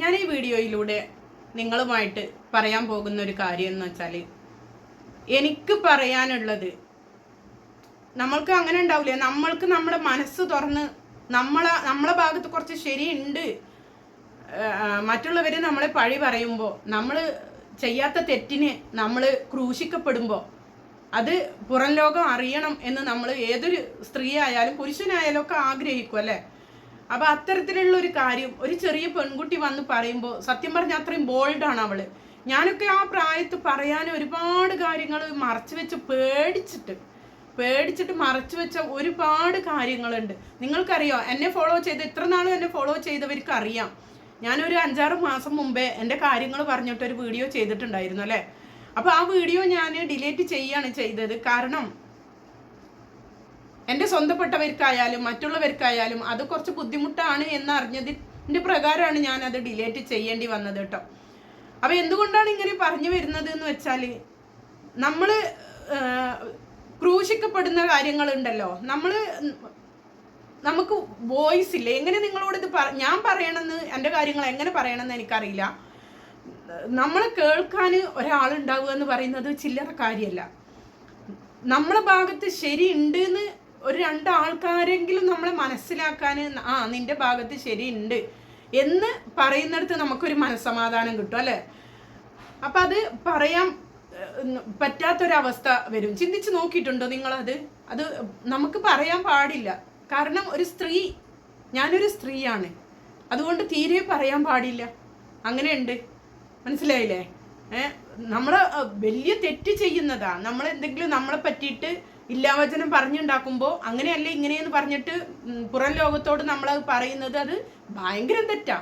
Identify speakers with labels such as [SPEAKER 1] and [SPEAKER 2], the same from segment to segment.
[SPEAKER 1] ഞാൻ ഈ വീഡിയോയിലൂടെ നിങ്ങളുമായിട്ട് പറയാൻ പോകുന്ന ഒരു കാര്യം എന്ന് വെച്ചാൽ എനിക്ക് പറയാനുള്ളത് നമ്മൾക്ക് അങ്ങനെ ഉണ്ടാവില്ല നമ്മൾക്ക് നമ്മുടെ മനസ്സ് തുറന്ന് നമ്മളെ നമ്മളെ ഭാഗത്ത് കുറച്ച് ശരിയുണ്ട്. മറ്റുള്ളവർ നമ്മളെ പഴി പറയുമ്പോൾ നമ്മൾ ചെയ്യാത്ത തെറ്റിന് നമ്മൾ ക്രൂശിക്കപ്പെടുമ്പോൾ അത് പുറം ലോകം അറിയണം എന്ന് നമ്മൾ ഏതൊരു സ്ത്രീ ആയാലും പുരുഷനായാലും ഒക്കെ ആഗ്രഹിക്കും അല്ലേ? അപ്പൊ അത്തരത്തിലുള്ള ഒരു കാര്യം ഒരു ചെറിയ പെൺകുട്ടി വന്ന് പറയുമ്പോൾ സത്യം പറഞ്ഞാൽ അത്രയും ബോൾഡാണ് അവൾ. ഞാനൊക്കെ ആ പ്രായത്ത് പറയാൻ ഒരുപാട് കാര്യങ്ങൾ മറച്ചു വെച്ച് പേടിച്ചിട്ട് പേടിച്ചിട്ട് മറച്ചു വെച്ച ഒരുപാട് കാര്യങ്ങളുണ്ട്. നിങ്ങൾക്കറിയോ എന്നെ ഫോളോ ചെയ്ത് ഇത്ര നാളും എന്നെ ഫോളോ ചെയ്തവർക്ക് അറിയാം ഞാനൊരു അഞ്ചാറ് മാസം മുമ്പേ എന്റെ കാര്യങ്ങൾ പറഞ്ഞിട്ട് ഒരു വീഡിയോ ചെയ്തിട്ടുണ്ടായിരുന്നു അല്ലേ? അപ്പോൾ ആ വീഡിയോ ഞാൻ ഡിലീറ്റ് ചെയ്യാണ് ചെയ്തത്. കാരണം എന്റെ സ്വന്തപ്പെട്ടവർക്കായാലും മറ്റുള്ളവർക്കായാലും അത് കുറച്ച് ബുദ്ധിമുട്ടാണ് എന്ന് അറിഞ്ഞതിന്റെ പ്രകാരമാണ് ഞാൻ അത് ഡിലേറ്റ് ചെയ്യേണ്ടി വന്നത് കേട്ടോ. അപ്പോൾ എന്തുകൊണ്ടാണ് ഇങ്ങനെ പറഞ്ഞു വരുന്നത് എന്ന് വെച്ചാൽ നമ്മൾ ക്രൂശിക്കപ്പെടുന്ന കാര്യങ്ങളുണ്ടല്ലോ. നമ്മൾ നമുക്ക് വോയിസ് ഇല്ല? എങ്ങനെ നിങ്ങളോട് ഇത് പറ ഞാൻ പറയണമെന്ന് എന്റെ കാര്യങ്ങൾ എങ്ങനെ പറയണമെന്ന് എനിക്കറിയില്ല. നമ്മൾ കേൾക്കാൻ ഒരാളുണ്ടാവുക എന്ന് പറയുന്നത് ചില്ലറ കാര്യമല്ല. നമ്മളെ ഭാഗത്ത് ശരിയുണ്ട് എന്ന് ഒരു രണ്ട് ആൾക്കാരെങ്കിലും നമ്മളെ മനസ്സിലാക്കാൻ ആ നിന്റെ ഭാഗത്ത് ശരിയുണ്ട് എന്ന് പറയുന്നിടത്ത് നമുക്കൊരു മനസ്സമാധാനം കിട്ടും അല്ലേ? അപ്പം അത് പറയാൻ പറ്റാത്തൊരവസ്ഥ വരും. ചിന്തിച്ച് നോക്കിയിട്ടുണ്ടോ നിങ്ങളത്? അത് നമുക്ക് പറയാൻ പാടില്ല. കാരണം ഒരു സ്ത്രീ ഞാനൊരു സ്ത്രീയാണ്. അതുകൊണ്ട് തീരെ പറയാൻ പാടില്ല. അങ്ങനെയുണ്ട്. മനസ്സിലായില്ലേ? നമ്മൾ വലിയ തെറ്റ് ചെയ്യുന്നതാ. നമ്മൾ എന്തെങ്കിലും നമ്മളെ പറ്റിയിട്ട് ഇല്ലാവചനം പറഞ്ഞുണ്ടാക്കുമ്പോൾ അങ്ങനെയല്ല ഇങ്ങനെയെന്ന് പറഞ്ഞിട്ട് പുറം ലോകത്തോട് നമ്മൾ പറയുന്നത് അത് ഭയങ്കര തെറ്റാ.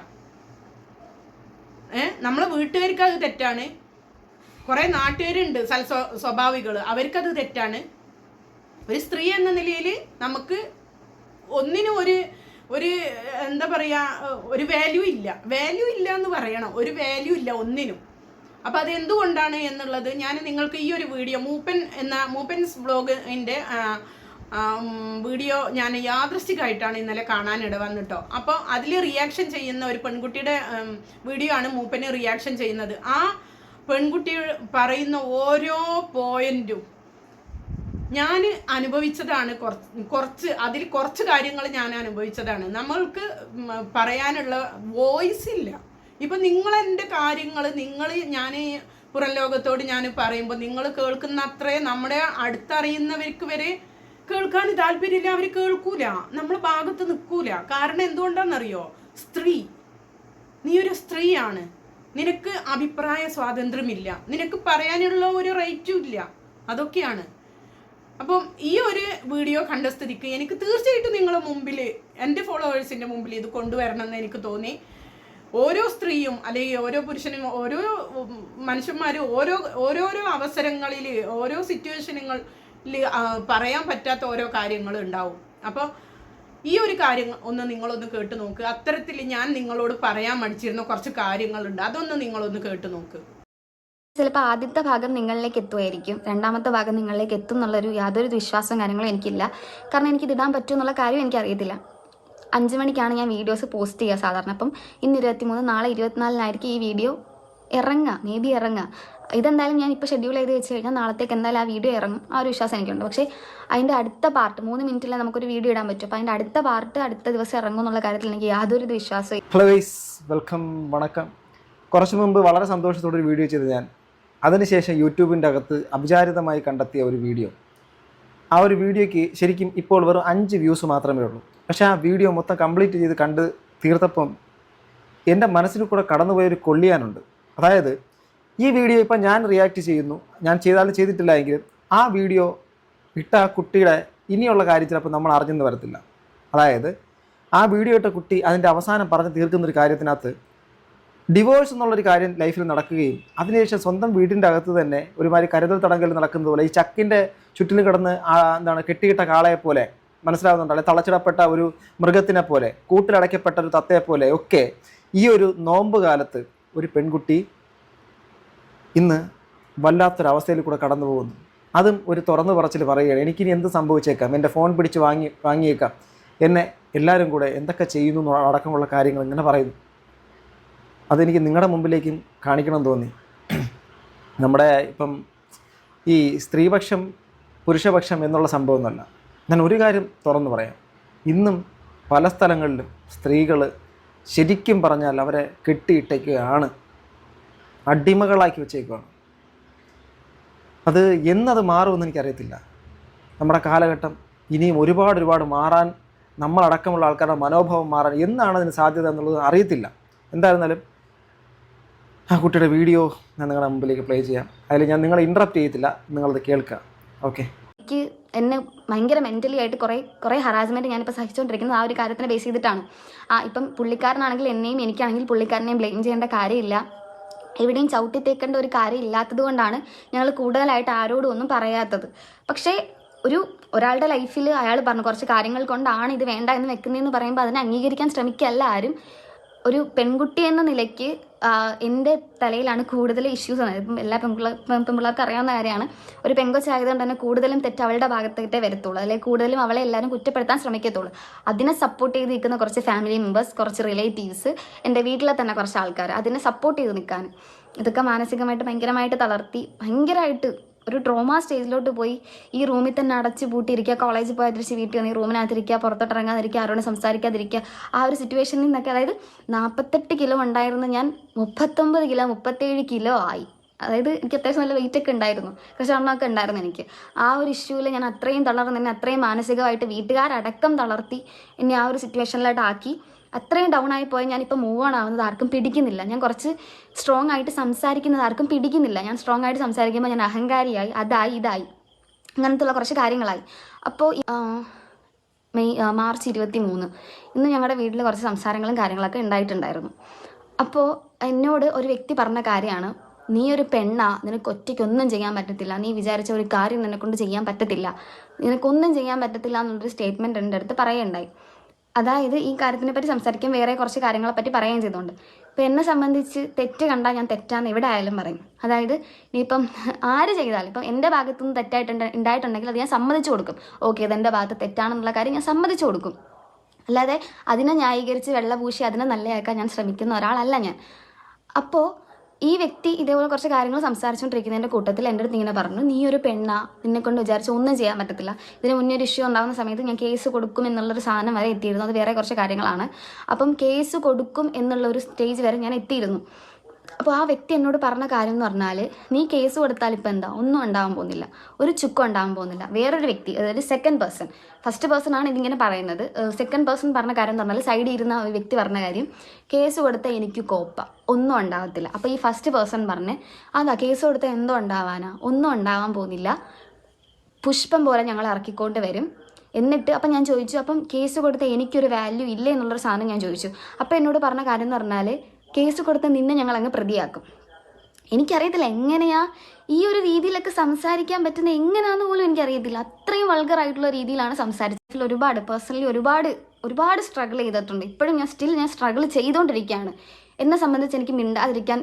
[SPEAKER 1] ഏഹ് നമ്മളെ വീട്ടുകാർക്ക് അത് തെറ്റാണ്. കുറെ നാട്ടുകാരുണ്ട് സൽ സ്വഭാവികൾ അവർക്കത് തെറ്റാണ്. ഒരു സ്ത്രീ എന്ന നിലയിൽ നമുക്ക് ഒന്നിനും ഒരു ഒരു എന്താ പറയുക ഒരു വാല്യൂ ഇല്ല. വാല്യൂ ഇല്ല എന്ന് പറയണം. ഒരു വാല്യൂ ഇല്ല ഒന്നിനും. അപ്പം അത് എന്തുകൊണ്ടാണ് എന്നുള്ളത് ഞാൻ നിങ്ങൾക്ക് ഈ ഒരു വീഡിയോ മൂപ്പൻ എന്ന മൂപ്പൻസ് വ്ളോഗിന്റെ വീഡിയോ ഞാൻ യാദൃശ്ചികമായിട്ടാണ് ഇന്നലെ കാണാനിട വന്നിട്ടോ. അപ്പോൾ അതിൽ റിയാക്ഷൻ ചെയ്യുന്ന ഒരു പെൺകുട്ടിയുടെ വീഡിയോ ആണ് മൂപ്പന് റിയാക്ഷൻ ചെയ്യുന്നത്. ആ പെൺകുട്ടി പറയുന്ന ഓരോ പോയിന്റും ഞാൻ അനുഭവിച്ചതാണ് കുറച്ച് കുറച്ച് അതിൽ കുറച്ച് കാര്യങ്ങൾ ഞാൻ അനുഭവിച്ചതാണ്. നമ്മൾക്ക് പറയാനുള്ള വോയിസ് ഇല്ല. ഇപ്പൊ നിങ്ങൾ എന്റെ കാര്യങ്ങൾ നിങ്ങൾ ഞാൻ പുറം ലോകത്തോട് ഞാൻ പറയുമ്പോൾ നിങ്ങൾ കേൾക്കുന്ന അത്രേ നമ്മുടെ അടുത്തറിയുന്നവർക്ക് വരെ കേൾക്കാൻ താല്പര്യമില്ല അവർ കേൾക്കൂല. നമ്മൾ ഭാഗത്ത് നിൽക്കൂല. കാരണം എന്തുകൊണ്ടാണെന്നറിയോ? സ്ത്രീ. നീ ഒരു സ്ത്രീയാണ്. നിനക്ക് അഭിപ്രായ സ്വാതന്ത്ര്യമില്ല. നിനക്ക് പറയാനുള്ള ഒരു റൈറ്റും ഇല്ല. അതൊക്കെയാണ്. അപ്പം ഈ ഒരു വീഡിയോ കണ്ട സ്ഥിതിക്ക് എനിക്ക് തീർച്ചയായിട്ടും നിങ്ങളുടെ മുമ്പിൽ എന്റെ ഫോളോവേഴ്സിന്റെ മുമ്പിൽ ഇത് കൊണ്ടുവരണം എന്ന് എനിക്ക് തോന്നി. ഓരോ സ്ത്രീയും അല്ലെങ്കിൽ ഓരോ പുരുഷനും ഓരോ മനുഷ്യന്മാരും ഓരോ ഓരോരോ അവസരങ്ങളിൽ ഓരോ സിറ്റുവേഷനുകളിൽ പറയാൻ പറ്റാത്ത ഓരോ കാര്യങ്ങൾ ഉണ്ടാവും. അപ്പോൾ ഈ ഒരു കാര്യം ഒന്ന് നിങ്ങളൊന്ന് കേട്ട് നോക്ക്. അത്തരത്തിൽ ഞാൻ നിങ്ങളോട് പറയാൻ മടിച്ചിരുന്ന കുറച്ച് കാര്യങ്ങളുണ്ട്. അതൊന്ന് നിങ്ങളൊന്ന് കേട്ട് നോക്ക്.
[SPEAKER 2] ചിലപ്പോൾ ആദ്യത്തെ ഭാഗം നിങ്ങളിലേക്ക് എത്തുമായിരിക്കും. രണ്ടാമത്തെ ഭാഗം നിങ്ങളിലേക്ക് എത്തും എന്നുള്ളൊരു യാതൊരു വിശ്വാസവും കാര്യങ്ങളും എനിക്കില്ല. കാരണം എനിക്ക് ഇടാൻ പറ്റും എന്നുള്ള കാര്യം എനിക്കറിയത്തില്ല. അഞ്ച് മണിക്കാണ് ഞാൻ വീഡിയോസ് പോസ്റ്റ് ചെയ്യുക സാധാരണ. അപ്പം ഇന്ന് ഇരുപത്തിമൂന്ന് നാളെ ഇരുപത്തിനാലിനായിരിക്കും ഈ വീഡിയോ ഇറങ്ങുക മേ ബി ഇറങ്ങുക. ഇതെന്തായാലും ഞാൻ ഇപ്പോൾ ഷെഡ്യൂൾ ചെയ്ത് വെച്ച് കഴിഞ്ഞാൽ നാളത്തേക്ക് എന്തായാലും ആ വീഡിയോ ഇറങ്ങും. ആ ഒരു വിശ്വാസം എനിക്കുണ്ട്. പക്ഷേ അതിന്റെ അടുത്ത പാർട്ട് മൂന്ന് മിനിറ്റിൽ നമുക്കൊരു വീഡിയോ ഇടാൻ പറ്റും. അപ്പോൾ അതിന്റെ അടുത്ത പാർട്ട് അടുത്ത ദിവസം ഇറങ്ങും എന്നുള്ള കാര്യത്തിൽ എനിക്ക് യാതൊരു വിശ്വാസവും
[SPEAKER 3] ഹലോ വെൽക്കം വണക്കം. കുറച്ച് മുമ്പ് വളരെ സന്തോഷത്തോടെ ഒരു വീഡിയോ ചെയ്ത് ഞാൻ. അതിനുശേഷം യൂട്യൂബിന്റെ അകത്ത് അവിചാരിതമായി കണ്ടെത്തിയ ഒരു വീഡിയോ. ആ ഒരു വീഡിയോയ്ക്ക് ശരിക്കും ഇപ്പോൾ വെറും അഞ്ച് വ്യൂസ് മാത്രമേ ഉള്ളൂ. പക്ഷേ ആ വീഡിയോ മൊത്തം കംപ്ലീറ്റ് ചെയ്ത് കണ്ട് തീർത്തപ്പം എന്റെ മനസ്സിൽ കൂടെ കടന്നുപോയൊരു കൊള്ളിയാനുണ്ട്. അതായത് ഈ വീഡിയോ ഇപ്പം ഞാൻ റിയാക്ട് ചെയ്യുന്നു. ഞാൻ ചെയ്താലും ചെയ്തിട്ടില്ല എങ്കിലും ആ വീഡിയോ ഇട്ട ആ കുട്ടിയുടെ ഇനിയുള്ള കാര്യത്തിൽ ചിലപ്പോൾ നമ്മൾ അറിഞ്ഞെന്ന് വരത്തില്ല. അതായത് ആ വീഡിയോ ഇട്ട കുട്ടി അതിന്റെ അവസാനം പറഞ്ഞ് തീർക്കുന്നൊരു കാര്യത്തിനകത്ത് ഡിവോഴ്സ് എന്നുള്ളൊരു കാര്യം ലൈഫിൽ നടക്കുകയും അതിനുശേഷം സ്വന്തം വീടിന്റെ അകത്ത് തന്നെ ഒരുമാതിരി കരുതൽ തടങ്കൽ നടക്കുന്നത് പോലെ ഈ ചക്കിന്റെ ചുറ്റിലും കിടന്ന് എന്താണ് കെട്ടിയിട്ട കാളയെ പോലെ മനസ്സിലാവുന്നുണ്ട്. അല്ലെ തളച്ചിടപ്പെട്ട ഒരു മൃഗത്തിനെ പോലെ കൂട്ടിലടയ്ക്കപ്പെട്ട ഒരു തത്തയെ പോലെ ഒക്കെ ഈ ഒരു നോമ്പ് കാലത്ത് ഒരു പെൺകുട്ടി ഇന്ന് വല്ലാത്തൊരവസ്ഥയിൽ കൂടെ കടന്നു പോകുന്നു. അതും ഒരു തുറന്നു പറച്ചിൽ പറയുകയാണ് എനിക്കിനി എന്ത് സംഭവിച്ചേക്കാം? എന്റെ ഫോൺ പിടിച്ച് വാങ്ങി വാങ്ങിയേക്കാം. എന്നെ എല്ലാവരും കൂടെ എന്തൊക്കെ ചെയ്യുന്നു അടക്കമുള്ള കാര്യങ്ങൾ ഇങ്ങനെ പറയുന്നു. അതെനിക്ക് നിങ്ങളുടെ മുമ്പിലേക്കും കാണിക്കണം തോന്നി. നമ്മുടെ ഇപ്പം ഈ സ്ത്രീപക്ഷം പുരുഷപക്ഷം എന്നുള്ള സംഭവമൊന്നുമല്ല ഞാൻ ഒരു കാര്യം തുറന്നു പറയാം. ഇന്നും പല സ്ഥലങ്ങളിലും സ്ത്രീകൾ ശരിക്കും പറഞ്ഞാൽ അവരെ കെട്ടിയിട്ടേക്കുകയാണ് അടിമകളാക്കി വെച്ചേക്കുകയാണ് അത് എന്നത് മാറുമെന്ന് എനിക്കറിയത്തില്ല. നമ്മുടെ കാലഘട്ടം ഇനിയും ഒരുപാട് ഒരുപാട് മാറാൻ നമ്മളടക്കമുള്ള ആൾക്കാരുടെ മനോഭാവം മാറാൻ എന്നാണ് അതിന് സാധ്യത എന്നുള്ളത് അറിയത്തില്ല. എന്തായിരുന്നാലും ആ കുട്ടിയുടെ വീഡിയോ ഞാൻ നിങ്ങളുടെ മുമ്പിലേക്ക് പ്ലേ ചെയ്യാം. അതിൽ ഞാൻ നിങ്ങളെ ഇൻട്രപ്റ്റ് ചെയ്യത്തില്ല. നിങ്ങളത് കേൾക്കുക ഓക്കെ
[SPEAKER 2] എന്നെ ഭയങ്കര മെന്റലി ആയിട്ട് കുറേ കുറേ ഹറാസ്മെന്റ് ഞാനിപ്പോൾ സഹിച്ചുകൊണ്ടിരിക്കുന്നത് ആ ഒരു കാര്യത്തിനെ ബേസ് ചെയ്തിട്ടാണ്. ആ ഇപ്പം പുള്ളിക്കാരനാണെങ്കിൽ എന്നെയും എനിക്കാണെങ്കിൽ പുള്ളിക്കാരനെയും ബ്ലെയിം ചെയ്യേണ്ട കാര്യമില്ല. എവിടെയും ചവിട്ടി തേക്കേണ്ട ഒരു കാര്യം ഇല്ലാത്തത് കൊണ്ടാണ് ഞങ്ങൾ കൂടുതലായിട്ട് ആരോടും ഒന്നും പറയാത്തത്. പക്ഷേ ഒരു ഒരാളുടെ ലൈഫിൽ അയാൾ പറഞ്ഞു കുറച്ച് കാര്യങ്ങൾ കൊണ്ടാണ് ഇത് വേണ്ട എന്ന് വെക്കുന്നതെന്ന് പറയുമ്പോൾ അതിനെ അംഗീകരിക്കാൻ ശ്രമിക്കല്ല ആരും. ഒരു പെൺകുട്ടി എന്ന നിലയ്ക്ക് എന്റെ തലയിലാണ് കൂടുതൽ ഇഷ്യൂസ് വന്നത്. ഇപ്പം എല്ലാ പെൺപിള്ള പെൺപിള്ളേർക്ക് അറിയാവുന്ന കാര്യമാണ്. ഒരു പെങ്കൊച്ചായതുകൊണ്ട് തന്നെ കൂടുതലും തെറ്റ് അവളുടെ ഭാഗത്തേക്കേ വരത്തുള്ളൂ. അല്ലെങ്കിൽ കൂടുതലും അവളെ എല്ലാവരും കുറ്റപ്പെടുത്താൻ ശ്രമിക്കത്തുള്ളൂ. അതിനെ സപ്പോർട്ട് ചെയ്ത് നിൽക്കുന്ന കുറച്ച് ഫാമിലി മെമ്പേഴ്സ് കുറച്ച് റിലേറ്റീവ്സ് എന്റെ വീട്ടിലെ തന്നെ കുറച്ച് ആൾക്കാർ അതിനെ സപ്പോർട്ട് ചെയ്ത് നിൽക്കാൻ. ഇതൊക്കെ മാനസികമായിട്ട് ഭയങ്കരമായിട്ട് തളർത്തി ഭയങ്കരമായിട്ട് ഒരു ട്രോമ സ്റ്റേജിലോട്ട് പോയി ഈ റൂമിൽ തന്നെ അടച്ചു പൂട്ടിയിരിക്കുക കോളേജിൽ പോയി തിരിച്ച് വീട്ടിൽ വന്ന് ഈ റൂമിനകത്തിരിക്കുക പുറത്തോട്ട് ഇറങ്ങാതിരിക്കുക ആരോടും സംസാരിക്കാതിരിക്കുക. ആ ഒരു സിറ്റുവേഷനിൽ നിന്നൊക്കെ അതായത് നാൽപ്പത്തെട്ട് കിലോ ഉണ്ടായിരുന്ന ഞാൻ മുപ്പത്തൊമ്പത് കിലോ മുപ്പത്തേഴ് കിലോ ആയി. അതായത് എനിക്ക് അത്യാവശ്യം നല്ല വെയിറ്റ് ഒക്കെ ഉണ്ടായിരുന്നു കുറച്ച് എണ്ണമൊക്കെ ഉണ്ടായിരുന്നു എനിക്ക്. ആ ഒരു ഇഷ്യൂവിൽ ഞാൻ അത്രയും തളർന്ന് എന്നെ അത്രയും മാനസികമായിട്ട് വീട്ടുകാരടക്കം തളർത്തി എന്നെ ആ ഒരു സിറ്റുവേഷനിലായിട്ട് ആക്കി. അത്രയും ഡൗൺ ആയി ഞാനിപ്പോൾ മൂവ് ഓൺ ആവുന്നത് ആർക്കും പിടിക്കുന്നില്ല. ഞാൻ കുറച്ച് സ്ട്രോങ് ആയിട്ട് സംസാരിക്കുന്നത് ആർക്കും പിടിക്കുന്നില്ല. ഞാൻ സ്ട്രോങ് ആയിട്ട് സംസാരിക്കുമ്പോൾ ഞാൻ അഹങ്കാരിയായി അതായി ഇതായി. അങ്ങനത്തുള്ള കുറച്ച് കാര്യങ്ങളായി. അപ്പോൾ മെയ് മാർച്ച് ഇരുപത്തി മൂന്ന് ഇന്ന് ഞങ്ങളുടെ വീട്ടിൽ കുറച്ച് സംസാരങ്ങളും കാര്യങ്ങളൊക്കെ ഉണ്ടായിട്ടുണ്ടായിരുന്നു അപ്പോൾ എന്നോട് ഒരു വ്യക്തി പറഞ്ഞ കാര്യമാണ് നീ ഒരു പെണ്ണാ നിനക്ക് ഒറ്റയ്ക്കൊന്നും ചെയ്യാൻ പറ്റത്തില്ല. നീ വിചാരിച്ച ഒരു കാര്യം നിന്നെക്കൊണ്ട് ചെയ്യാൻ പറ്റത്തില്ല. നിനക്കൊന്നും ചെയ്യാൻ പറ്റത്തില്ല എന്നുള്ളൊരു സ്റ്റേറ്റ്മെന്റ് എന്റെ അടുത്ത് പറയുകയുണ്ടായി അതായത് ഈ കാര്യത്തിനെ പറ്റി സംസാരിക്കാൻ വേറെ കുറച്ച് കാര്യങ്ങളെ പറ്റി പറയുകയും ചെയ്തുകൊണ്ട്. ഇപ്പം എന്നെ സംബന്ധിച്ച് തെറ്റ് കണ്ടാൽ ഞാൻ തെറ്റാന്ന് എവിടെ ആയാലും പറയും. അതായത് ഇനിയിപ്പം ആര് ചെയ്താലും ഇപ്പം എന്റെ ഭാഗത്തു നിന്ന് തെറ്റായിട്ടുണ്ട് ഉണ്ടായിട്ടുണ്ടെങ്കിൽ അത് ഞാൻ സമ്മതിച്ചു കൊടുക്കും. ഓക്കെ ഇത് എന്റെ ഭാഗത്ത് തെറ്റാണെന്നുള്ള കാര്യം ഞാൻ സമ്മതിച്ചു കൊടുക്കും. അല്ലാതെ അതിനെ ന്യായീകരിച്ച് വെള്ളപൂശി അതിനെ നല്ലയാക്കാൻ ഞാൻ ശ്രമിക്കുന്ന ഒരാളല്ല ഞാൻ. അപ്പോൾ ഈ വ്യക്തി ഇതേപോലെ കുറച്ച് കാര്യങ്ങൾ സംസാരിച്ചുകൊണ്ടിരിക്കുന്നതിന്റെ കൂട്ടത്തിൽ എന്റെ അടുത്ത് ഇങ്ങനെ പറഞ്ഞു നീ ഒരു പെണ്ണ. നിന്നെ കൊണ്ട് വിചാരിച്ച് ഒന്നും ചെയ്യാൻ പറ്റത്തില്ല. ഇതിന് മുന്നേ ഒരു ഇഷ്യൂ ഉണ്ടാകുന്ന സമയത്ത് ഞാൻ കേസ് കൊടുക്കും എന്നുള്ളൊരു സാധനം വരെ എത്തിയിരുന്നു. അത് വേറെ കുറച്ച് കാര്യങ്ങളാണ്. അപ്പം കേസ് കൊടുക്കും എന്നുള്ള ഒരു സ്റ്റേജ് വരെ ഞാൻ എത്തിയിരുന്നു. അപ്പോൾ ആ വ്യക്തി എന്നോട് പറഞ്ഞ കാര്യം എന്ന് പറഞ്ഞാൽ നീ കേസ് കൊടുത്താൽ ഇപ്പം എന്താ? ഒന്നും ഉണ്ടാവാൻ പോകുന്നില്ല. ഒരു ചുക്കം ഉണ്ടാവാൻ പോകുന്നില്ല. വേറൊരു വ്യക്തി അതായത് സെക്കൻഡ് പേഴ്സൺ ഫസ്റ്റ് പേഴ്സൺ ആണ് ഇതിങ്ങനെ പറയുന്നത്. സെക്കൻഡ് പേഴ്സൺ പറഞ്ഞ കാര്യം എന്ന് പറഞ്ഞാൽ സൈഡിൽ ഇരുന്ന ഒരു വ്യക്തി പറഞ്ഞ കാര്യം കേസ് കൊടുത്താൽ എനിക്ക് കോപ്പ. ഒന്നും ഉണ്ടാകത്തില്ല അപ്പോൾ ഈ ഫസ്റ്റ് പേഴ്സൺ പറഞ്ഞ് അതാ കേസ് കൊടുത്താൽ എന്തോ ഉണ്ടാവാനാ? ഒന്നും ഉണ്ടാവാൻ പോകുന്നില്ല. പുഷ്പം പോലെ ഞങ്ങൾ ഇറക്കിക്കൊണ്ട് വരും. എന്നിട്ട് അപ്പം ഞാൻ ചോദിച്ചു അപ്പം കേസ് കൊടുത്ത എനിക്കൊരു വാല്യൂ ഇല്ല? എന്നുള്ളൊരു സാധനം ഞാൻ ചോദിച്ചു. അപ്പം എന്നോട് പറഞ്ഞ കാര്യം എന്ന് പറഞ്ഞാൽ കേസ് കൊടുത്ത് നിന്നെ ഞങ്ങൾ അങ്ങ് പ്രതിയാക്കും. എനിക്കറിയത്തില്ല എങ്ങനെയാ ഈ ഒരു രീതിയിലൊക്കെ സംസാരിക്കാൻ പറ്റുന്ന എങ്ങനെയാന്ന് പോലും എനിക്കറിയത്തില്ല. അത്രയും വൾഗറായിട്ടുള്ള രീതിയിലാണ് സംസാരിച്ചിട്ടുള്ള ഒരുപാട് പേഴ്സണലി ഒരുപാട് ഒരുപാട് സ്ട്രഗിൾ ചെയ്തിട്ടുണ്ട്. ഇപ്പോഴും ഞാൻ സ്റ്റിൽ ഞാൻ സ്ട്രഗിൾ ചെയ്തുകൊണ്ടിരിക്കുകയാണ് എന്നെ സംബന്ധിച്ച് എനിക്ക് മിണ്ടാതിരിക്കാൻ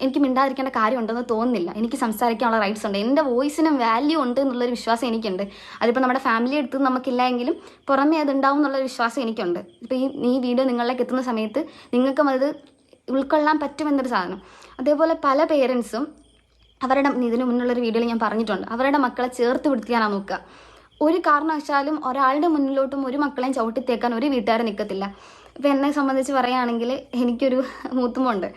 [SPEAKER 2] എനിക്ക് മിണ്ടാതിരിക്കേണ്ട കാര്യമുണ്ടെന്ന് തോന്നുന്നില്ല. എനിക്ക് സംസാരിക്കാനുള്ള റൈറ്റ്സ് ഉണ്ട്. എന്റെ വോയിസിനും വാല്യൂ ഉണ്ട് എന്നുള്ളൊരു വിശ്വാസം എനിക്കുണ്ട്. അതിപ്പോൾ നമ്മുടെ ഫാമിലി അടുത്ത് നമുക്കില്ല എങ്കിലും പുറമേ അത് ഉണ്ടാവും എന്നുള്ളൊരു വിശ്വാസം എനിക്കുണ്ട്. ഇപ്പോൾ ഈ നീ വീഡിയോ നിങ്ങളിലേക്ക് എത്തുന്ന സമയത്ത് നിങ്ങൾക്കും അത് ഉൾക്കൊള്ളാൻ പറ്റുമെന്നൊരു സാധനം. അതേപോലെ പല പേരൻസും അവരുടെ ഇതിനു മുന്നുള്ളൊരു വീഡിയോയിൽ ഞാൻ പറഞ്ഞിട്ടുണ്ട്. അവരുടെ മക്കളെ ചേർത്ത് പിടിക്കാനാണ് നോക്കുക. ഒരു കാരണവശാലും ഒരാളുടെ മുന്നിലോട്ടും ഒരു മക്കളെയും ചവിട്ടിത്തേക്കാൻ ഒരു വീട്ടുകാരെ നിൽക്കത്തില്ല ഇപ്പം എന്നെ സംബന്ധിച്ച് പറയുകയാണെങ്കിൽ എനിക്കൊരു മൂത്തുമുണ്ട്.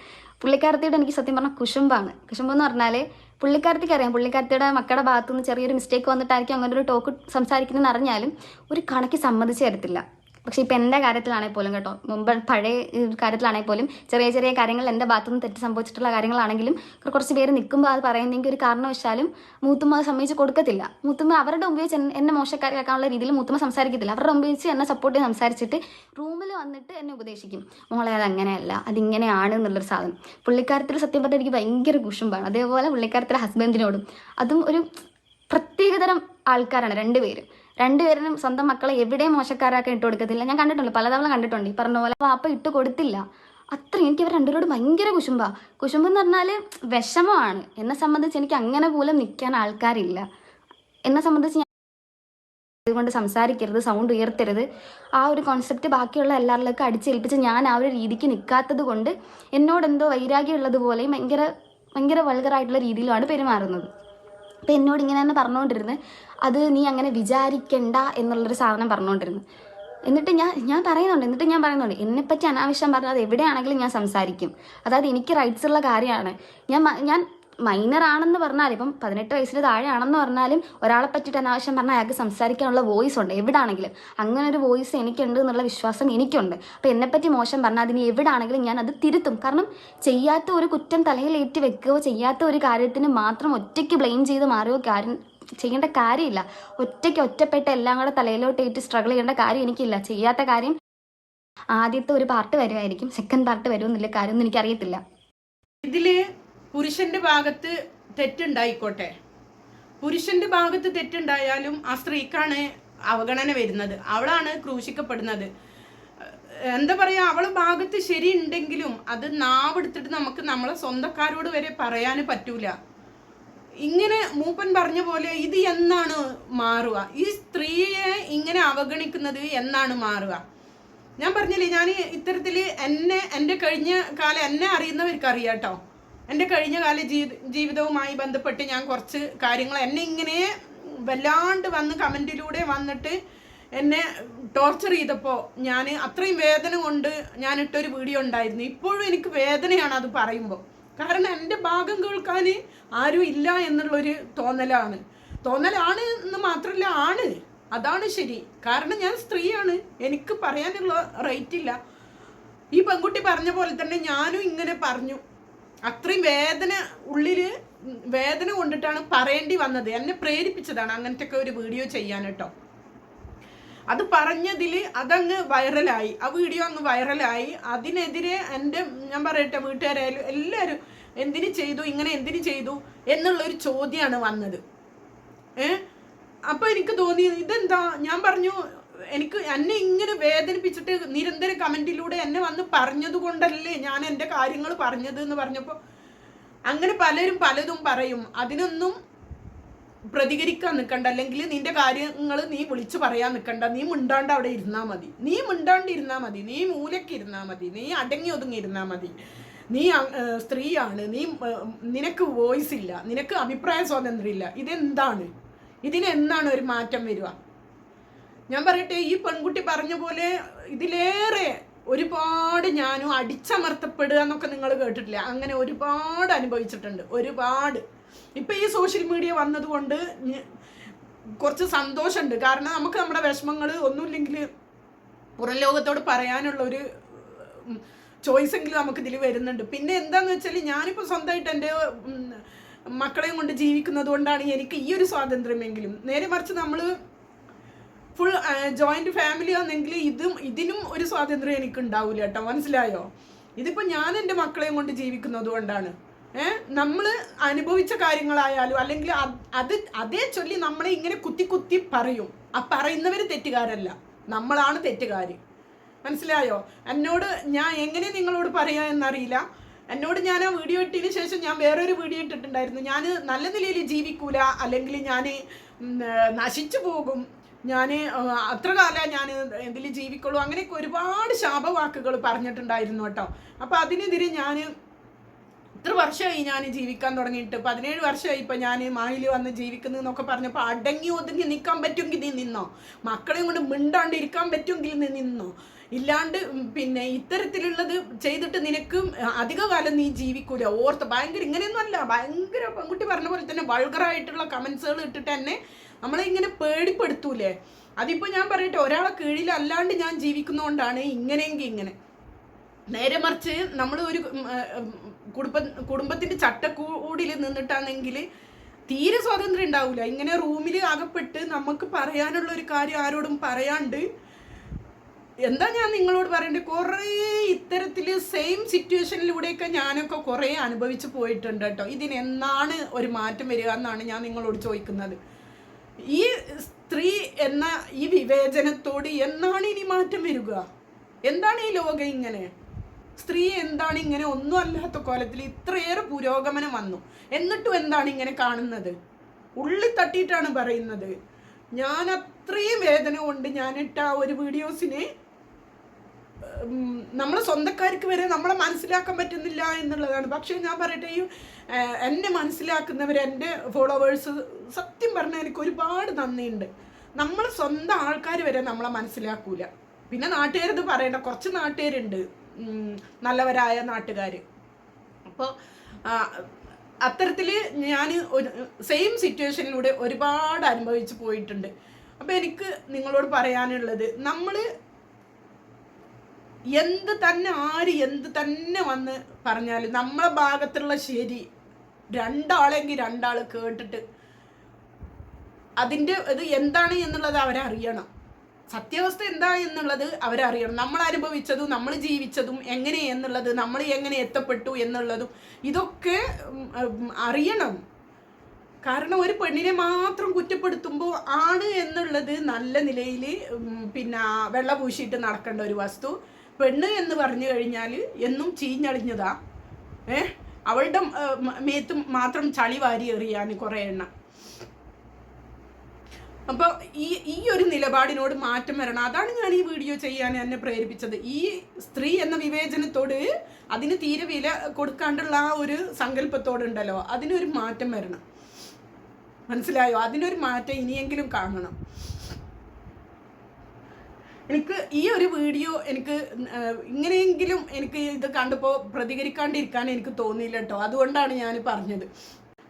[SPEAKER 2] പുള്ളിക്കാരത്തിയുടെ എനിക്ക് സത്യം പറഞ്ഞാൽ കുശുമ്പാണ്. കുശുമ്പ് എന്ന് പറഞ്ഞാൽ പുള്ളിക്കാരത്തിക്ക് അറിയാം. പുള്ളിക്കാരത്തിയുടെ മക്കളുടെ ഭാഗത്തു നിന്ന് ചെറിയൊരു മിസ്റ്റേക്ക് വന്നിട്ടായിരിക്കും അങ്ങനെ ഒരു ടോക്ക് സംസാരിക്കുന്നതെന്ന് അറിഞ്ഞാലും ഒരു കണക്ക് സമ്മതിച്ചു തരത്തില്ല. പക്ഷേ ഇപ്പം എന്റെ കാര്യത്തിലാണെങ്കിൽ പോലും കേട്ടോ മുമ്പ് പഴയ കാര്യത്തിലാണെങ്കിൽ പോലും ചെറിയ ചെറിയ കാര്യങ്ങൾ എന്റെ ഭാഗത്തുനിന്ന് തെറ്റ് സംഭവിച്ചിട്ടുള്ള കാര്യങ്ങളാണെങ്കിലും കുറച്ച് പേര് നിൽക്കുമ്പോൾ അത് പറയുന്നെങ്കിൽ ഒരു കാരണവശാലും മൂത്തുമ്മ അത് സമ്മതിച്ച് കൊടുക്കത്തില്ല. മൂത്തുമ്മ അവരുടെ ഉപയോഗിച്ച് എന്നെ- മോശക്കാരാക്കാനുള്ള രീതിയിൽ മൂത്തുമ്മ സംസാരിക്കത്തില്ല. അവരുടെ ഉപയോഗിച്ച് എന്നെ സപ്പോർട്ട് ചെയ്ത് സംസാരിച്ചിട്ട് റൂമിൽ വന്നിട്ട് എന്നെ ഉപദേശിക്കും. മോളെ അത് അങ്ങനെയല്ല അതിങ്ങനെയാണ് എന്നുള്ളൊരു സാധനം. പുള്ളിക്കാരത്തിൽ സത്യം പറഞ്ഞാൽ എനിക്ക് ഭയങ്കര കുഷുമ്പാണ് അതേപോലെ പുള്ളിക്കാരത്തിലെ ഹസ്ബൻഡിനോടും അതും ഒരു പ്രത്യേകതരം ആൾക്കാരാണ് രണ്ടുപേരും. രണ്ടുപേരും സ്വന്തം മക്കളെ എവിടെ മോശക്കാരാക്കാൻ ഇട്ട് കൊടുക്കത്തില്ല. ഞാൻ കണ്ടിട്ടുണ്ട് പലതവണ കണ്ടിട്ടുണ്ട് ഈ പറഞ്ഞ പോലെ. വാപ്പ ഇട്ട് കൊടുത്തില്ല. അത്ര എനിക്ക് അവർ രണ്ടുപേരോട് ഭയങ്കര കുശുമ്പ. കുശുമ്പ് എന്ന് പറഞ്ഞാൽ വിഷമമാണ്. എന്നെ സംബന്ധിച്ച് എനിക്ക് അങ്ങനെ പോലും നിൽക്കാൻ ആൾക്കാരില്ല. എന്നെ സംബന്ധിച്ച് അതുകൊണ്ട് സംസാരിക്കരുത് സൗണ്ട് ഉയർത്തരുത്. ആ ഒരു കോൺസെപ്റ്റ് ബാക്കിയുള്ള എല്ലാവരിലേക്കും അടിച്ചേൽപ്പിച്ച് ഞാൻ ആ ഒരു രീതിക്ക് നിൽക്കാത്തത് കൊണ്ട് എന്നോടെന്തോ എന്തോ വൈരാഗ്യമുള്ളത് പോലെയും ഭയങ്കര ഭയങ്കര വൾഗറായിട്ടുള്ള രീതിയിലാണ് പെരുമാറുന്നത്. അപ്പം എന്നോട് ഇങ്ങനെ തന്നെ പറഞ്ഞുകൊണ്ടിരുന്നത് അത് നീ അങ്ങനെ വിചാരിക്കണ്ട എന്നുള്ളൊരു സാധനം പറഞ്ഞുകൊണ്ടിരുന്നു എന്നിട്ട് ഞാൻ ഞാൻ പറയുന്നുണ്ട് എന്നിട്ട് ഞാൻ പറയുന്നുണ്ട് എന്നെപ്പറ്റി അനാവശ്യം പറഞ്ഞാൽ അത് എവിടെയാണെങ്കിലും ഞാൻ സംസാരിക്കും. അതായത് എനിക്ക് റൈറ്റ്സ് ഉള്ള കാര്യമാണ്. ഞാൻ ഞാൻ മൈനർ ആണെന്ന് പറഞ്ഞാൽ ഇപ്പം പതിനെട്ട് വയസ്സിന് താഴെയാണെന്ന് പറഞ്ഞാലും ഒരാളെ പറ്റിയിട്ട് അനാവശ്യം പറഞ്ഞാൽ അയാൾക്ക് സംസാരിക്കാനുള്ള വോയിസ് ഉണ്ട്. എവിടാണെങ്കിലും. അങ്ങനെ ഒരു വോയിസ് എനിക്കുണ്ട് എന്നുള്ള വിശ്വാസം എനിക്കുണ്ട്. അപ്പോൾ എന്നെപ്പറ്റി മോശം പറഞ്ഞാൽ അതിന് എവിടാണെങ്കിലും ഞാൻ അത് തിരുത്തും. കാരണം ചെയ്യാത്ത ഒരു കുറ്റം തലയിലേറ്റ് വെക്കുകയോ ചെയ്യാത്ത ഒരു കാര്യത്തിന് മാത്രം ഒറ്റയ്ക്ക് ബ്ലെയിം ചെയ്ത് മാറിയോ കാര്യം ചെയ്യേണ്ട കാര്യമില്ല. ഒറ്റയ്ക്ക് ഒറ്റപ്പെട്ട എല്ലാം കൂടെ തലയിലോട്ടേറ്റ് സ്ട്രഗിൾ ചെയ്യേണ്ട കാര്യം എനിക്കില്ല. ചെയ്യാത്ത കാര്യം ആദ്യത്തെ ഒരു പാർട്ട് വരുമായിരിക്കും സെക്കൻഡ് പാർട്ട് വരുമെന്നില്ല കാര്യമൊന്നും എനിക്കറിയത്തില്ല.
[SPEAKER 1] ഇതിൽ പുരുഷന്റെ ഭാഗത്ത് തെറ്റുണ്ടായിക്കോട്ടെ. പുരുഷന്റെ ഭാഗത്ത് തെറ്റുണ്ടായാലും ആ സ്ത്രീക്കാണ് അവഗണന വരുന്നത്. അവളാണ് ക്രൂശിക്കപ്പെടുന്നത്. എന്താ പറയാ അവളെ ഭാഗത്ത് ശരിയുണ്ടെങ്കിലും അത് നാവെടുത്തിട്ട് നമുക്ക് നമ്മളെ സ്വന്തക്കാരോട് വരെ പറയാൻ പറ്റൂല. ഇങ്ങനെ മൂപ്പൻ പറഞ്ഞ പോലെ ഇത് എന്നാണ് മാറുക? ഈ സ്ത്രീയെ ഇങ്ങനെ അവഗണിക്കുന്നത് എന്നാണ് മാറുക? ഞാൻ പറഞ്ഞില്ലേ ഞാൻ ഇത്തരത്തിൽ എന്നെ എന്റെ കഴിഞ്ഞ കാലം എന്നെ അറിയുന്നവർക്ക് അറിയാം കേട്ടോ. എന്റെ കഴിഞ്ഞ കാല ജീവി ജീവിതവുമായി ബന്ധപ്പെട്ട് ഞാൻ കുറച്ച് കാര്യങ്ങൾ എന്നെ ഇങ്ങനെ വല്ലാണ്ട് വന്ന് കമന്റിലൂടെ വന്നിട്ട് എന്നെ ടോർച്ചർ ചെയ്തപ്പോൾ ഞാൻ അത്രയും വേദന കൊണ്ട് ഞാൻ ഇട്ടൊരു വീഡിയോ ഉണ്ടായിരുന്നു. ഇപ്പോഴും എനിക്ക് വേദനയാണ് അത് പറയുമ്പോൾ കാരണം എന്റെ ഭാഗം കേൾക്കാൻ ആരും ഇല്ല എന്നുള്ളൊരു തോന്നലാണ്. തോന്നലാണ് എന്ന് മാത്രമല്ല ആണ്. അതാണ് ശരി. കാരണം ഞാൻ സ്ത്രീയാണ്. എനിക്ക് പറയാനുള്ള റൈറ്റ് ഇല്ല ഈ പെൺകുട്ടി പറഞ്ഞ പോലെ തന്നെ ഞാനും ഇങ്ങനെ പറഞ്ഞു. അത്രയും വേദന ഉള്ളിൽ വേദന കൊണ്ടിട്ടാണ് പറയേണ്ടി വന്നത്. എന്നെ പ്രേരിപ്പിച്ചതാണ് അങ്ങനത്തെ ഒക്കെ ഒരു വീഡിയോ ചെയ്യാൻ കേട്ടോ. അത് പറഞ്ഞതിൽ അതങ്ങ് വൈറലായി. ആ വീഡിയോ അങ്ങ് വൈറലായി. അതിനെതിരെ എന്റെ ഞാൻ പറയട്ടെ വീട്ടുകാരായാലും എല്ലാവരും എന്തിനു ചെയ്തു ഇങ്ങനെ എന്തിനു ചെയ്തു എന്നുള്ളൊരു ചോദ്യമാണ് വന്നത്. ഏ? അപ്പൊ എനിക്ക് തോന്നി ഇതെന്താ? ഞാൻ പറഞ്ഞു എനിക്ക് എന്നെ ഇങ്ങനെ വേദനിപ്പിച്ചിട്ട് നിരന്തര കമന്റിലൂടെ എന്നെ വന്ന് പറഞ്ഞത് കൊണ്ടല്ലേ ഞാൻ എന്റെ കാര്യങ്ങൾ പറഞ്ഞത് എന്ന് പറഞ്ഞപ്പോൾ അങ്ങനെ പലരും പലതും പറയും. അതിനൊന്നും പ്രതികരിക്കാൻ നിൽക്കണ്ട. അല്ലെങ്കിൽ നിന്റെ കാര്യങ്ങൾ നീ വിളിച്ചു പറയാൻ നിൽക്കണ്ട. നീ മിണ്ടാണ്ട് അവിടെ ഇരുന്നാൽ മതി. നീ മിണ്ടാണ്ട് ഇരുന്നാൽ മതി. നീ മൂലയ്ക്ക് ഇരുന്നാൽ മതി. നീ അടങ്ങി ഒതുങ്ങി ഇരുന്നാൽ മതി. നീ സ്ത്രീയാണ്. നീ നിനക്ക് വോയിസ് ഇല്ല. നിനക്ക് അഭിപ്രായ സ്വാതന്ത്ര്യം ഇല്ല. ഇതെന്താണ്? ഇതിനെന്താണ് ഒരു മാറ്റം വരിക? ഞാൻ പറയട്ടെ ഈ പെൺകുട്ടി പറഞ്ഞ പോലെ ഇതിലേറെ ഒരുപാട് ഞാനും അടിച്ചമർത്തപ്പെടുക എന്നൊക്കെ നിങ്ങൾ കേട്ടിട്ടില്ല? അങ്ങനെ ഒരുപാട് അനുഭവിച്ചിട്ടുണ്ട് ഒരുപാട്. ഇപ്പം ഈ സോഷ്യൽ മീഡിയ വന്നതുകൊണ്ട് കുറച്ച് സന്തോഷമുണ്ട്. കാരണം നമുക്ക് നമ്മുടെ വിഷമങ്ങൾ ഒന്നുമില്ലെങ്കിൽ പുറം ലോകത്തോട് പറയാനുള്ള ഒരു ചോയ്സ് എങ്കിലും നമുക്ക് ഇതിൽ വരുന്നുണ്ട്. പിന്നെ എന്താന്ന് വെച്ചാൽ ഞാനിപ്പോൾ സ്വന്തമായിട്ട് എന്റെ മക്കളെയും കൊണ്ട് ജീവിക്കുന്നത് കൊണ്ടാണ് എനിക്ക് ഈ ഒരു സ്വാതന്ത്ര്യമെങ്കിലും. നേരെ മറിച്ച് നമ്മൾ ഫുൾ ജോയിന്റ് ഫാമിലി ആണെങ്കിൽ ഇതും ഇതിനും ഒരു സ്വാതന്ത്ര്യം എനിക്ക് ഉണ്ടാവില്ല കേട്ടോ. മനസ്സിലായോ? ഇതിപ്പോൾ ഞാൻ എന്റെ മക്കളെയും കൊണ്ട് ജീവിക്കുന്നത് കൊണ്ടാണ്. ഏഹ് നമ്മൾ അനുഭവിച്ച കാര്യങ്ങളായാലും അല്ലെങ്കിൽ അത് അത് ചൊല്ലി നമ്മളെ ഇങ്ങനെ കുത്തി കുത്തി പറയും. ആ പറയുന്നവർ തെറ്റുകാരല്ല. നമ്മളാണ് തെറ്റുകാർ മനസ്സിലായോ? എന്നോട് ഞാൻ എങ്ങനെ നിങ്ങളോട് പറയാ എന്നറിയില്ല. എന്നോട് ഞാൻ ആ വീഡിയോ ഇട്ടതിന് ശേഷം ഞാൻ വേറൊരു വീഡിയോ ഇട്ടിട്ടുണ്ടായിരുന്നു. ഞാൻ നല്ല നിലയിൽ ജീവിക്കൂല. അല്ലെങ്കിൽ ഞാൻ നശിച്ചു പോകും. ഞാൻ അത്ര കാലം ഞാൻ ഇതിൽ ജീവിക്കുള്ളൂ. അങ്ങനെയൊക്കെ ഒരുപാട് ശാപവാക്കുകൾ പറഞ്ഞിട്ടുണ്ടായിരുന്നു കേട്ടോ. അപ്പോൾ അതിനെതിരെ ഞാൻ ഇത്ര വർഷമായി ഞാൻ ജീവിക്കാൻ തുടങ്ങിയിട്ട്. പതിനേഴ് വർഷമായി ഇപ്പം ഞാൻ മായിൽ വന്ന് ജീവിക്കുന്നു എന്നൊക്കെ പറഞ്ഞപ്പോൾ അടങ്ങി ഒതുങ്ങി നിൽക്കാൻ പറ്റുമെങ്കിൽ നീ നിന്നോ? മക്കളെയും കൊണ്ട് മിണ്ടാണ്ട് ഇരിക്കാൻ പറ്റുമെങ്കിൽ നീ നിന്നോ? ഇല്ലാണ്ട് പിന്നെ ഇത്തരത്തിലുള്ളത് ചെയ്തിട്ട് നിനക്കും അധിക കാലം നീ ജീവിക്കൂല. ഓർത്ത് ഭയങ്കര ഇങ്ങനെയൊന്നും അല്ല ഭയങ്കര പെൺകുട്ടി പറഞ്ഞ പോലെ തന്നെ വൾഗറായിട്ടുള്ള കമൻസുകൾ ഇട്ടിട്ട് തന്നെ നമ്മളെ ഇങ്ങനെ പേടിപ്പെടുത്തൂലേ? അതിപ്പോൾ ഞാൻ പറയട്ടെ ഒരാളെ കീഴിലല്ലാണ്ട് ഞാൻ ജീവിക്കുന്നതുകൊണ്ടാണ് ഇങ്ങനെയെങ്കിൽ ഇങ്ങനെ. നേരെ മറിച്ച് നമ്മൾ ഒരു കുടുംബ കുടുംബത്തിന്റെ ചട്ടക്കൂടിൽ നിന്നിട്ടാണെങ്കിൽ തീരെ സ്വാതന്ത്ര്യം ഉണ്ടാവില്ല ഇങ്ങനെ റൂമിൽ അകപ്പെട്ട് നമുക്ക് പറയാനുള്ള ഒരു കാര്യം ആരോടും പറയാണ്ട് എന്താ ഞാൻ നിങ്ങളോട് പറയേണ്ടത് കുറേ ഇത്തരത്തിൽ സെയിം സിറ്റുവേഷനിലൂടെയൊക്കെ ഞാനൊക്കെ കുറേ അനുഭവിച്ച് പോയിട്ടുണ്ട് കേട്ടോ. ഇതിനെന്നാണ് ഒരു മാറ്റം വരിക എന്നാണ് ഞാൻ നിങ്ങളോട് ചോദിക്കുന്നത്. ഈ സ്ത്രീ എന്ന ഈ വിവേചനത്തോട് എന്നാണ് ഇനി മാറ്റം വരിക? എന്താണ് ഈ ലോകം ഇങ്ങനെ? സ്ത്രീ എന്താണ് ഇങ്ങനെ ഒന്നും അല്ലാത്ത കോലത്തിൽ ഇത്രയേറെ പുരോഗമനം വന്നു. എന്നിട്ടും എന്താണ് ഇങ്ങനെ കാണുന്നത്? ഉള്ളി തട്ടിയിട്ടാണ് പറയുന്നത്. ഞാൻ അത്രയും വേദന കൊണ്ട് ഞാനിട്ട ആ ഒരു വീഡിയോസിന് ഉം, നമ്മളെ സ്വന്തക്കാർക്ക് വരെ നമ്മളെ മനസ്സിലാക്കാൻ പറ്റുന്നില്ല എന്നുള്ളതാണ്. പക്ഷേ ഞാൻ പറയട്ടെ ഈ എന്നെ മനസ്സിലാക്കുന്നവർ എന്റെ ഫോളോവേഴ്സ് സത്യം പറഞ്ഞാൽ എനിക്ക് ഒരുപാട് നന്ദിയുണ്ട്. നമ്മൾ സ്വന്തം ആൾക്കാർ വരെ നമ്മളെ മനസ്സിലാക്കൂല. പിന്നെ നാട്ടുകാരത് പറയണ്ട കുറച്ച് നാട്ടുകാരുണ്ട്. നല്ലവരായ നാട്ടുകാർ അപ്പോൾ അത്തരത്തിൽ ഞാൻ ഒരു സെയിം സിറ്റുവേഷനിലൂടെ ഒരുപാട് അനുഭവിച്ച് പോയിട്ടുണ്ട്. അപ്പോൾ എനിക്ക് നിങ്ങളോട് പറയാനുള്ളത് നമ്മൾ എന്ത് തന്നെ ആര് എന്ത് തന്നെ വന്ന് പറഞ്ഞാലും നമ്മളെ ഭാഗത്തുള്ള ശരി രണ്ടാളെങ്കിൽ രണ്ടാൾ കേട്ടിട്ട് അതിന്റെ ഇത് എന്താണ് എന്നുള്ളത് അവരറിയണം. സത്യാവസ്ഥ എന്താ എന്നുള്ളത് അവരറിയണം. നമ്മൾ അനുഭവിച്ചതും നമ്മൾ ജീവിച്ചതും എങ്ങനെ എന്നുള്ളത് നമ്മൾ എങ്ങനെ എത്തപ്പെട്ടു എന്നുള്ളതും ഇതൊക്കെ അറിയണം. കാരണം ഒരു പെണ്ണിനെ മാത്രം കുറ്റപ്പെടുത്തുമ്പോൾ ആണ് എന്നുള്ളത് നല്ല നിലയിൽ പിന്നെ വെള്ള പൂശിയിട്ട് നടക്കേണ്ട ഒരു വസ്തു. പെണ്ണ് എന്ന് പറഞ്ഞു കഴിഞ്ഞാൽ എന്നും ചീഞ്ഞളിഞ്ഞതാ. ഏ? അവളുടെ മേത്തും മാത്രം ചളി വാരി എറിയാൻ കുറേ എണ്ണം. അപ്പോൾ ഈ ഈ ഒരു നിലപാടിനോട് മാറ്റം വരണം. അതാണ് ഞാൻ ഈ വീഡിയോ ചെയ്യാൻ എന്നെ പ്രേരിപ്പിച്ചത്. ഈ സ്ത്രീ എന്ന വിവേചനത്തോട് അതിന് തീരെ വില കൊടുക്കാണ്ടുള്ള ആ ഒരു സങ്കല്പത്തോടുണ്ടല്ലോ. അതിനൊരു മാറ്റം വരണം. മനസ്സിലായോ? അതിനൊരു മാറ്റം ഇനിയെങ്കിലും കാണണം. എനിക്ക് ഈ ഒരു വീഡിയോ എനിക്ക് ഇങ്ങനെയെങ്കിലും എനിക്ക് ഇത് കണ്ടപ്പോൾ പ്രതികരിക്കാണ്ടിരിക്കാൻ എനിക്ക് തോന്നിയില്ല കേട്ടോ അതുകൊണ്ടാണ് ഞാൻ പറഞ്ഞത്.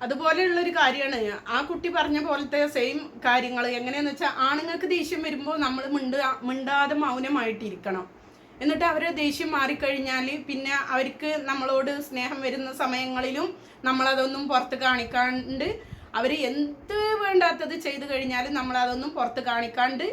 [SPEAKER 1] അതുപോലെയുള്ള ഒരു കാര്യമാണ് ആ കുട്ടി പറഞ്ഞ പോലത്തെ സെയിം കാര്യങ്ങൾ എങ്ങനെയാന്ന് വെച്ചാൽ ആണുങ്ങൾക്ക് ദേഷ്യം വരുമ്പോൾ നമ്മൾ മിണ്ട മിണ്ടാതെ മൗനമായിട്ടിരിക്കണം. എന്നിട്ട് അവരെ ദേഷ്യം മാറിക്കഴിഞ്ഞാൽ പിന്നെ അവർക്ക് നമ്മളോട് സ്നേഹം വരുന്ന സമയങ്ങളിലും നമ്മളതൊന്നും പുറത്ത് കാണിക്കാണ്ട് അവർ എന്ത് വേണ്ടാത്തത് ചെയ്തു കഴിഞ്ഞാലും നമ്മളതൊന്നും പുറത്ത് കാണിക്കാണ്ട്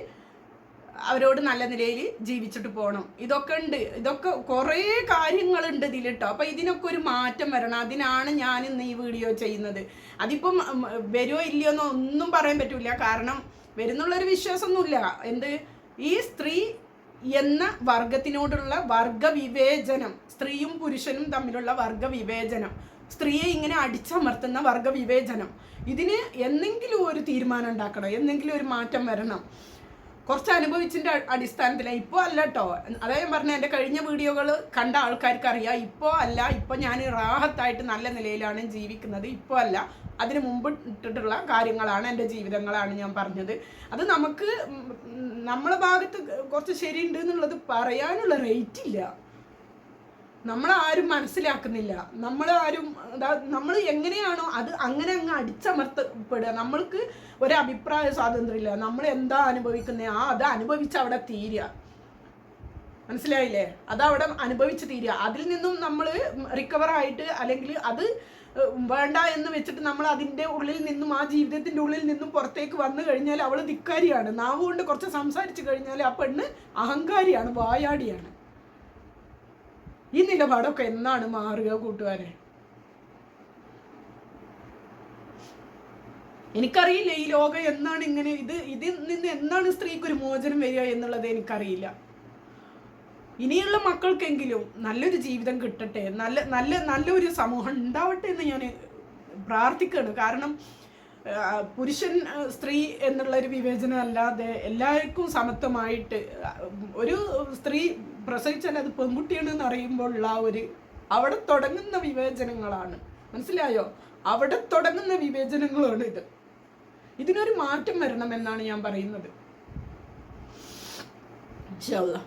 [SPEAKER 1] അവരോട് നല്ല നിലയിൽ ജീവിച്ചിട്ട് പോകണം ഇതൊക്കെ ഉണ്ട്. ഇതൊക്കെ കുറേ കാര്യങ്ങളുണ്ട് ഇതിലിട്ടോ. അപ്പം ഇതിനൊക്കെ ഒരു മാറ്റം വരണം. അതിനാണ് ഞാൻ ഇന്ന് ഈ വീഡിയോ ചെയ്യുന്നത്. അതിപ്പം വരുമോ ഇല്ലയോ എന്നോ ഒന്നും പറയാൻ പറ്റില്ല കാരണം വരുന്നുള്ളൊരു വിശ്വാസമൊന്നുമില്ല. എന്ത്? ഈ സ്ത്രീ എന്ന വർഗത്തിനോടുള്ള വർഗ വിവേചനം സ്ത്രീയും പുരുഷനും തമ്മിലുള്ള വർഗ വിവേചനം സ്ത്രീയെ ഇങ്ങനെ അടിച്ചമർത്തുന്ന വർഗ വിവേചനം ഇതിന് എന്തെങ്കിലും ഒരു തീരുമാനം ഉണ്ടാക്കണം. എന്തെങ്കിലും ഒരു മാറ്റം വരണം. കുറച്ച് അനുഭവിച്ചിന്റെ അടിസ്ഥാനത്തിലാണ് ഇപ്പോൾ അല്ല കേട്ടോ അതായത് പറഞ്ഞ എന്റെ കഴിഞ്ഞ വീഡിയോകൾ കണ്ട ആൾക്കാർക്ക് അറിയാം. ഇപ്പോൾ അല്ല ഇപ്പോൾ ഞാൻ റാഹത്തായിട്ട് നല്ല നിലയിലാണ് ജീവിക്കുന്നത്. ഇപ്പോൾ അല്ല അതിന് മുമ്പ് ഇട്ടിട്ടുള്ള കാര്യങ്ങളാണ് എന്റെ ജീവിതങ്ങളാണ് ഞാൻ പറഞ്ഞത്. അത് നമുക്ക് നമ്മളെ ഭാഗത്ത് കുറച്ച് ശരിയുണ്ട് എന്നുള്ളത് പറയാനുള്ള റേറ്റ് ഇല്ല. നമ്മളാരും മനസ്സിലാക്കുന്നില്ല. നമ്മൾ ആരും നമ്മൾ എങ്ങനെയാണോ അത് അങ്ങനെ അങ്ങ് അടിച്ചമർത്തപ്പെടുക. നമ്മൾക്ക് ഒരു അഭിപ്രായ സ്വാതന്ത്ര്യമില്ല. നമ്മൾ എന്താ അനുഭവിക്കുന്നത് ആ അത് അനുഭവിച്ച് അവിടെ തീരുക. മനസ്സിലായില്ലേ? അവിടെ അനുഭവിച്ച് തീരുക. അതിൽ നിന്നും നമ്മൾ റിക്കവർ ആയിട്ട് അല്ലെങ്കിൽ അത് വേണ്ട എന്ന് വെച്ചിട്ട് നമ്മൾ അതിന്റെ ഉള്ളിൽ നിന്നും ആ ജീവിതത്തിന്റെ ഉള്ളിൽ നിന്നും പുറത്തേക്ക് വന്നു കഴിഞ്ഞാൽ അവൾ ധിക്കാരിയാണ്. നാവ് കൊണ്ട് കുറച്ച് സംസാരിച്ചു കഴിഞ്ഞാൽ ആ പെണ്ണ് അഹങ്കാരിയാണ് വായാടിയാണ്. ഈ നിലപാടൊക്കെ എന്നാണ് മാറുക കൂട്ടുകാരെ? എനിക്കറിയില്ല ഈ ലോകം എന്നാണ് ഇങ്ങനെ ഇത് ഇതിൽ നിന്ന് എന്നാണ് സ്ത്രീക്ക് ഒരു മോചനം വരിക എന്നുള്ളത് എനിക്കറിയില്ല. ഇനിയുള്ള മക്കൾക്കെങ്കിലും നല്ലൊരു ജീവിതം കിട്ടട്ടെ നല്ല നല്ല നല്ലൊരു സമൂഹം ഉണ്ടാവട്ടെ എന്ന് ഞാൻ പ്രാർത്ഥിക്കുകയാണ്. കാരണം പുരുഷൻ സ്ത്രീ എന്നുള്ള ഒരു വിവേചനം അല്ലാതെ എല്ലാവർക്കും സമത്വമായിട്ട് ഒരു സ്ത്രീ പ്രസവിച്ചാൽ അത് പെൺകുട്ടിയാണ് എന്ന് അറിയുമ്പോഴുള്ള ആ ഒരു അവിടെ തുടങ്ങുന്ന വിവേചനങ്ങളാണ്. മനസ്സിലായോ? അവിടെ തുടങ്ങുന്ന വിവേചനങ്ങളാണ് ഇത്. ഇതിനൊരു മാറ്റം വരണം എന്നാണ് ഞാൻ പറയുന്നത്. ഇൻഷാ അല്ലാ